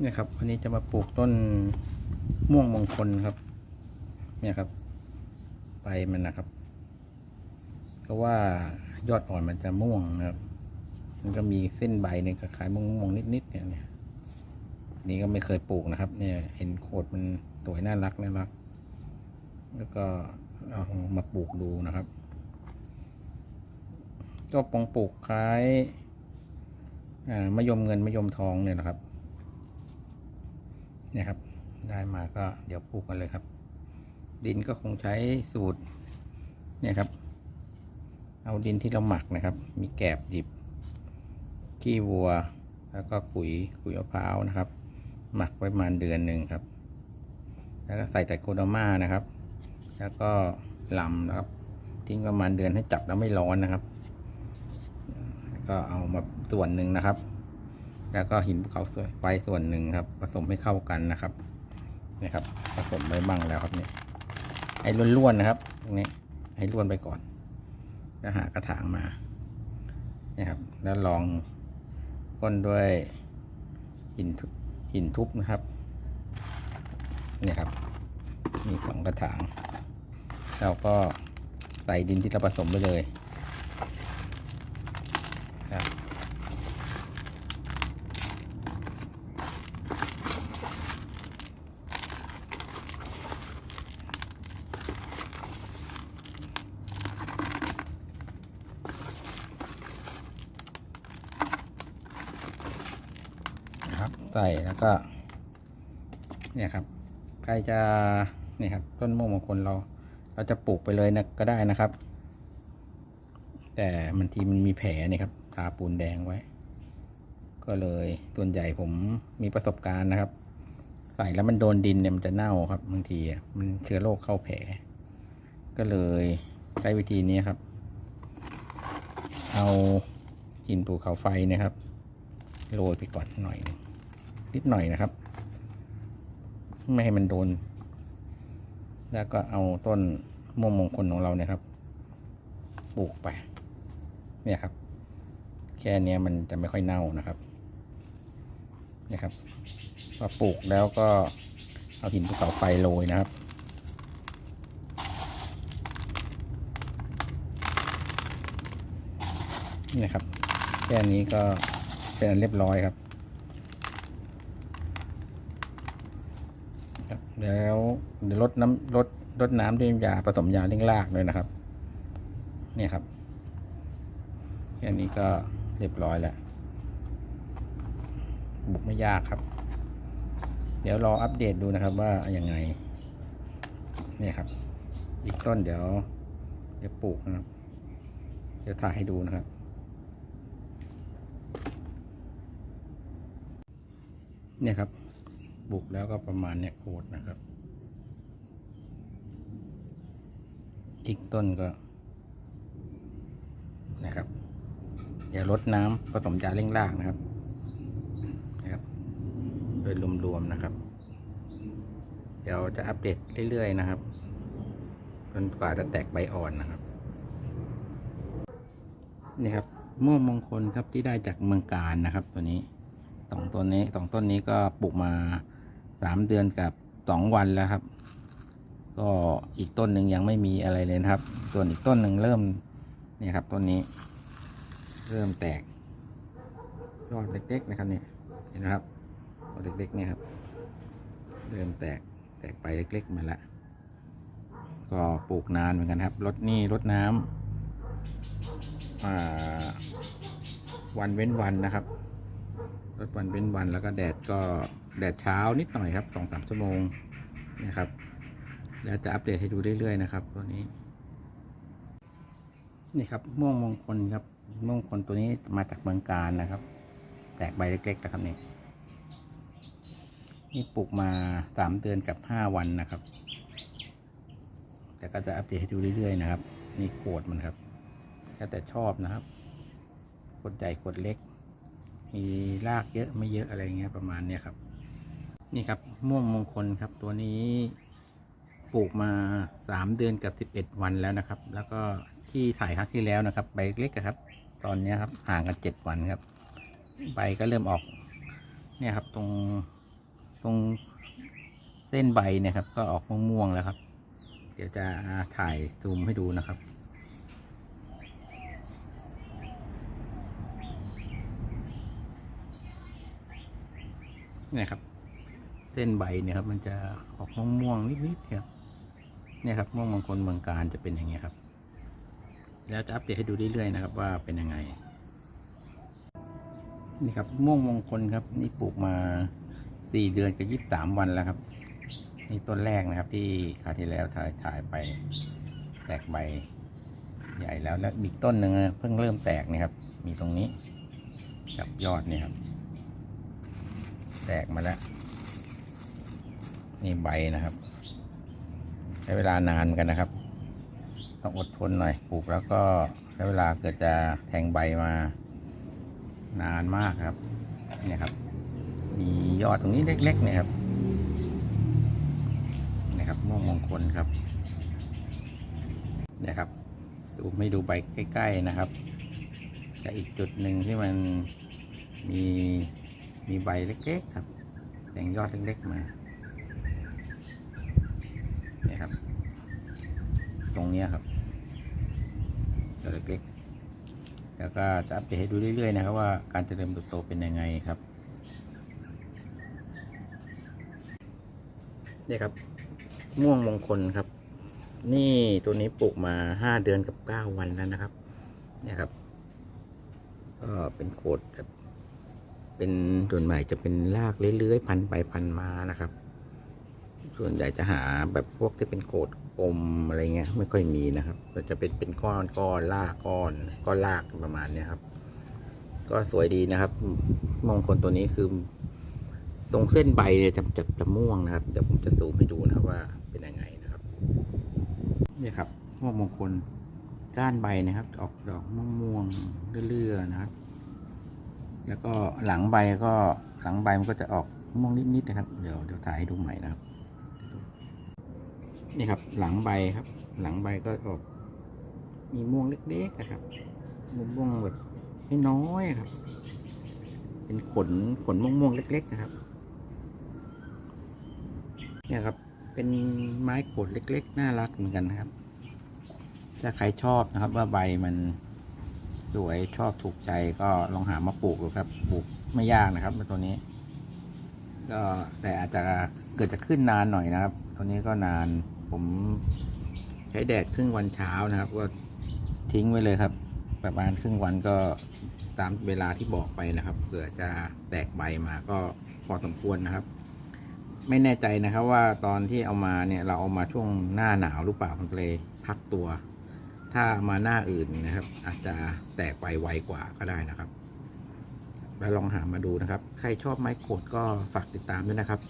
เนี่ยครับวันนี้จะมาปลูกต้นม่วงมงคลครับ เนี่ยครับใบมันนะครับเพราะว่ายอดอ่อนมันจะม่วงนะครับ มันก็มีเส้นใบหนึ่งคล้ายม่วงๆนิดๆเนี่ยเนี่ยนี่ก็ไม่เคยปลูกนะครับ เนี่ย เห็นโคดมันสวยน่ารักน่ารัก แล้วก็เอามาปลูกดูนะครับ ก็ปองปลูกคล้ายอ่ามะยมเงินมะยมทองเนี่ยนะครับ เนี่ยครับ ได้มาก็เดี๋ยวปลูกกันเลยครับ ดินก็คงใช้สูตร เนี่ยครับ เอาดินที่เราหมักนะครับ มีแกบดิบ ขี้วัว แล้วก็ปุ๋ยปุ๋ยมะพร้าวนะครับ หมักไว้ประมาณเดือนหนึ่งครับ แล้วก็ใส่แต่โคโดมานะครับ แล้วก็ลำนะครับ ทิ้งประมาณเดือนให้จับแล้วไม่ร้อนนะครับ ก็เอามาส่วนหนึ่งนะครับ แล้วก็หินภูเขาไฟส่วนหนึ่งครับ ผสมให้เข้ากันนะครับนี่ครับ ผสมไปบ้างแล้วครับเนี่ยให้ล้วนๆนะครับตรงนี้ให้ล้วนไปก่อนแล้วหากระถางมาเนี่ยครับ แล้วลองก้นด้วยหินหินทุบนะครับเนี่ยครับ มีสองกระถางเราก็ใส่ดินที่เราผสมไปเลยครับ ใส่แล้วก็ เนี่ยครับ ใครจะเนี่ยครับ ต้นโมกมงคลเรา เราจะปลูกไปเลยนะก็ได้นะครับ แต่มันทีมันมีแผลนี่ครับทาปูนแดงไว้ ก็เลยส่วนใหญ่ผมมีประสบการณ์นะครับ ใส่แล้วมันโดนดินเนี่ยมันจะเน่าครับบางทีอะมันเชื้อโรคเข้าแผล ก็เลยใช้วิธีนี้ครับ เอาหินภูเขาไฟนะครับโรยไปก่อนหน่อยนึง นิดหน่อยนะครับ ไม่ให้มันโดน แล้วก็เอาต้นม่วงมงคลของเราเนี่ยครับปลูกไป เนี่ยครับ แค่นี้มันจะไม่ค่อยเน่านะครับนี่ครับพอปลูกแล้วก็เอาหินภูเขาไฟโรยนะครับนี่ครับแค่นี้ก็เป็นเรียบร้อยครับครับ แล้วเดี๋ยวลดน้ำลดลดน้ำด้วยยาผสมยาเร่งรากด้วยนะครับ เนี่ยครับแค่นี้ก็เรียบร้อยแล้ว บุกไม่ยากครับ เดี๋ยวรออัปเดตดูนะครับว่าอย่างไง เนี่ยครับ อีกต้นเดี๋ยว เดี๋ยวปลูกนะครับ เดี๋ยวถ่ายให้ดูนะครับ เนี่ยครับ บุกแล้วก็ประมาณเนี่ยโคตรนะครับ อีกต้นก็ นะครับเดี๋ยวลดน้ำผสมยาเร่งรากนะครับนะครับ โดยรวมๆนะครับ เดี๋ยวจะอัปเดตเรื่อยๆนะครับจนกว่าจะแตกใบอ่อนนะครับนี่ครับม่วงมงคลครับที่ได้จากเมืองการนะครับ ตัวนี้สองต้นนี้สองต้นนี้ก็ปลูกมา สามเดือนกับสองวันแล้วครับ ก็อีกต้นหนึ่งยังไม่มีอะไรเลยนะครับ ส่วนอีกต้นหนึ่งเริ่มเนี่ยครับต้นนี้ เริ่มแตกยอดเล็กๆนะครับเนี่ยเห็นไหมครับยอดเล็กๆเนี่ยครับ เริ่มแตกแตกไปเล็กๆมาแล้วก็ปลูกนานเหมือนกันครับรดนี่รดน้ำอ่าวันเว้นวันนะครับรดวันเป็นวันแล้วก็แดดก็ แดดเช้านิดหน่อยครับสองสามชั่วโมงนะครับแล้วจะอัปเดตให้ดูเรื่อยๆนะครับ ตัวนี้ นี่ครับม่วงมงคลครับม่วงมงคลตัวนี้มาจากเมืองการนะครับ แตกใบเล็กๆนะครับนี่นี่ปลูกมาสามเดือนกับห้าวันนะครับ แต่ก็จะอัปเดตให้ดูเรื่อยๆนะครับ นี่โขดมันครับแล้วแต่ชอบนะครับขดใหญ่ขดเล็ก มีรากเยอะไม่เยอะอะไรเงี้ยประมาณเนี้ยครับ นี่ครับม่วงมงคลครับตัวนี้ปลูกมาสามเดือนกับสิบเอ็ดวันแล้วนะครับ แล้วก็ที่ถ่ายครั้งที่แล้วนะครับ ใบเล็กครับ ตอนนี้ครับห่างกันเจ็ดวันครับ ใบก็เริ่มออก เนี่ยครับตรงตรงเส้นใบเนี่ยครับ ก็ออกม่วงๆแล้วครับ เดี๋ยวจะถ่ายซูมให้ดูนะครับเนี่ยครับ เส้นใบเนี่ยครับมันจะออกม่วงๆนิดๆครับเนี่ยครับม่วงมงคลเมืองการจะเป็นอย่างเงี้ยครับ แล้วจะอัปเดตให้ดูเรื่อยๆนะครับ ว่าเป็นยังไง นี่ครับม่วงมงคลครับ นี่ปลูกมาสี่เดือนกับยี่สิบสามวันแล้วครับ นี่ต้นแรกนะครับ ที่คราวที่แล้วถ่ายถ่ายไป แตกใบ ใหญ่แล้วแล้วอีกต้นหนึ่งเพิ่งเริ่มแตกนะครับ มีตรงนี้กับยอดนี่ครับ แตกมาแล้ว นี่ใบนะครับ ใช้เวลานานเหมือนกันนะครับ ต้องอดทนหน่อยปลูกแล้วก็ใช้เวลาเกิดจะแทงใบมานานมากครับนี่ครับ มียอดตรงนี้เล็กๆเนี่ยครับนะครับม่วงมงคลครับนี่ครับซูมให้ดูใบใกล้ๆนะครับกับอีกจุดหนึ่งที่มันมีมีใบเล็กๆครับแตงยอดเล็กๆมา นี่ครับ ตรงนี้ครับยอดเล็กๆแล้วก็จะอัปเดตให้ดูเรื่อยๆนะครับว่าการเจริญเติบโตเป็นยังไงครับนี่ครับ ม่วงมงคลครับ นี่ตัวนี้ปลูกมาห้าเดือนกับเก้าวันแล้วนะครับ เนี่ยครับก็เป็นโคดแบบเป็นส่วนใหญ่จะเป็นรากเลื้อยๆพันไปพันมานะครับ ส่วนใหญ่จะหาแบบพวกที่เป็นโขดกลมอะไรเงี้ยไม่ค่อยมีนะครับก็จะเป็นเป็นก้อนก้อนลากก้อนก้อนลากประมาณเนี้ยครับ ก็สวยดีนะครับมงคลตัวนี้คือ ตรงเส้นใบเนี่ยจะจะจะม่วงนะครับเดี๋ยวผมจะซูมให้ดูนะครับว่าเป็นยังไงนะครับนี่ครับม่วงมงคลก้านใบนะครับ ออกดอกม่วงๆเรื่อยๆนะครับ แล้วก็หลังใบก็หลังใบมันก็จะออกม่วงนิดๆนะครับ เดี๋ยวเดี๋ยวถ่ายให้ดูใหม่นะครับ นี่ครับ หลังใบครับ หลังใบก็ออก มีม่วงเล็กๆนะครับม่วงๆแบบน้อยๆครับ เป็นขนขนม่วงๆเล็ก ๆ นะครับ เนี่ยครับ เป็นไม้ขดเล็ก ๆ น่ารักเหมือนกันนะครับ ถ้าใครชอบนะครับ ว่าใบมันสวยชอบถูกใจก็ลองหามาปลูกดูครับปลูกไม่ยากนะครับตัวนี้ ก็แต่อาจจะเกิดจะขึ้นนานหน่อยนะครับ ตัวนี้ก็นาน ผมใช้แดดครึ่งวันเช้านะครับ ก็ทิ้งไว้เลยครับ ประมาณครึ่งวันก็ตามเวลาที่บอกไปนะครับเผื่อจะแตกใบมาก็พอสมควรนะครับ ไม่แน่ใจนะครับว่าตอนที่เอามาเนี่ยเราเอามาช่วงหน้าหนาวหรือเปล่าผมเลยพักตัว ถ้ามาหน้าอื่นนะครับ อาจจะแตกไปไวกว่าก็ได้นะครับแล้วลองหามาดูนะครับ ใครชอบไม้โขดก็ฝากติดตามด้วยนะครับ